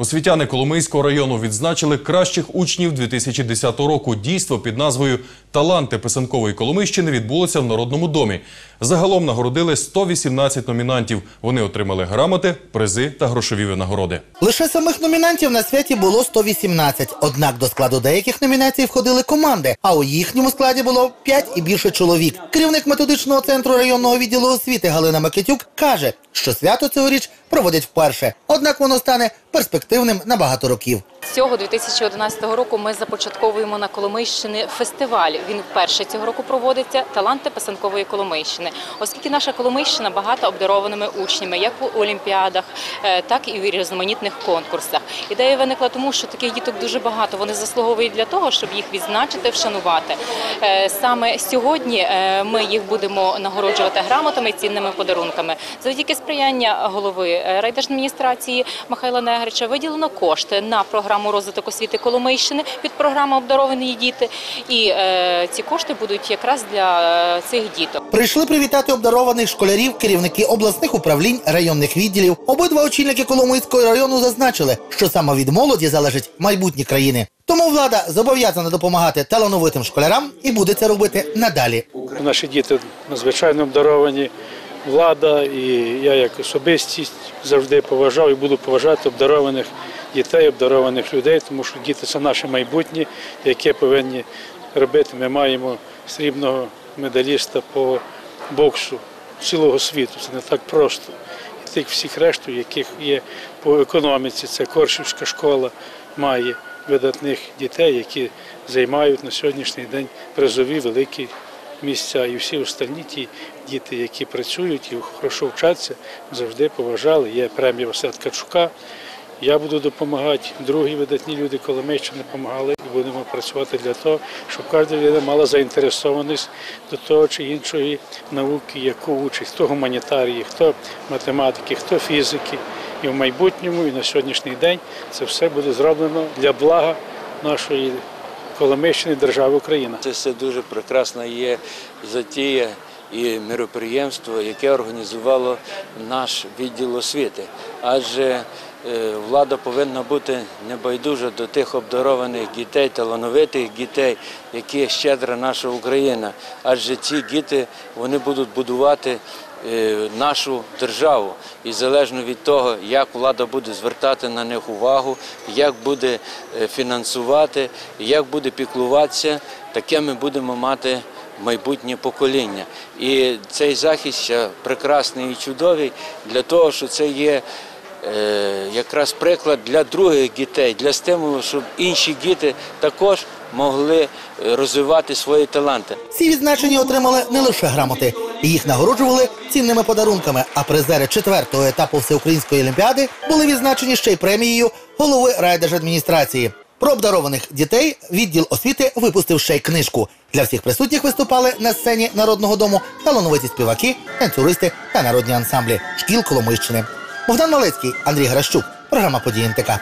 Освітяни Коломийського району відзначили кращих учнів 2010 року. Дійство під назвою Таланти писанкової Коломийщини відбулося в Народному домі. Загалом нагородили 118 номінантів. Вони отримали грамоти, призи та грошові винагороди. Лише самих номінантів на святі було 118. Однак до складу деяких номінацій входили команди, а у їхньому складі було 5 і більше чоловік. Керівник методичного центру районного відділу освіти Галина Микитюк каже, що свято цьогоріч проводять вперше. Однак воно стане перспективним на багато років. Цього 2011 року ми започатковуємо на Коломийщини фестиваль. Він вперше цього року проводиться таланти писанкової Коломийщини, оскільки наша Коломийщина багата обдарованими учнями, як у олімпіадах, е, так і в різноманітних конкурсах. Ідея виникла тому, що таких діток дуже багато. Вони заслуговують для того, щоб їх відзначити, вшанувати. Е, Саме сьогодні е, ми їх будемо нагороджувати грамотами і цінними подарунками. Завдяки сприяння голови райдержадміністрації Михайла Негрича виділено кошти на програму розвиток освіти Коломийщини під програму Обдаровані діти. І е, ці кошти будуть якраз для е, цих діток. Прийшли привітати обдарованих школярів керівники обласних управлінь районних відділів. Обидва очільники Коломийського району зазначили, що саме від молоді залежить майбутнє країни. Тому влада зобов'язана допомагати талановитим школярам і буде це робити надалі. Наші діти надзвичайно обдаровані. Влада і я як особистість завжди поважав і буду поважати обдарованих дітей, обдарованих людей, тому що діти це наше майбутнє, яке повинні робити. Ми маємо срібного медаліста по боксу цілого світу. Це не так просто. І тих всіх решту, яких є по економіці, це Коршівська школа має видатних дітей, які займають на сьогоднішній день призові великі місця. І всі остальні ті діти, які працюють і хорошо вчаться, завжди поважали. Є премія Василя Ткачука. Я буду допомагати, другі видатні люди Коломийщини допомагали і будемо працювати для того, щоб кожна людина мала заінтересованість до того чи іншої науки, яку учить, хто гуманітарії, хто математики, хто фізики. І в майбутньому, і на сьогоднішній день це все буде зроблено для блага нашої Коломийщини, держави Україна. Це все дуже прекрасна є затія і міроприємство, яке організувало наш відділ освіти. Адже влада повинна бути небайдужа до тих обдарованих дітей, талановитих дітей, які щедра наша Україна. Адже ці діти вони будуть будувати е, нашу державу. І залежно від того, як влада буде звертати на них увагу, як буде е, фінансувати, як буде піклуватися, таке ми будемо мати майбутнє покоління. І цей захід ще прекрасний і чудовий для того, що це є е, якраз приклад для других дітей, для стимулу, щоб інші діти також могли е, розвивати свої таланти. Всі відзначені отримали не лише грамоти, їх нагороджували цінними подарунками. А призери четвертого етапу всеукраїнської олімпіади були відзначені ще й премією голови райдержадміністрації. Про обдарованих дітей відділ освіти випустив ще й книжку. Для всіх присутніх виступали на сцені народного дому талановиті співаки, танцюристи та народні ансамблі шкіл Коломийщини. Богдан Малецький, Андрій Гращук. Програма «Події НТК».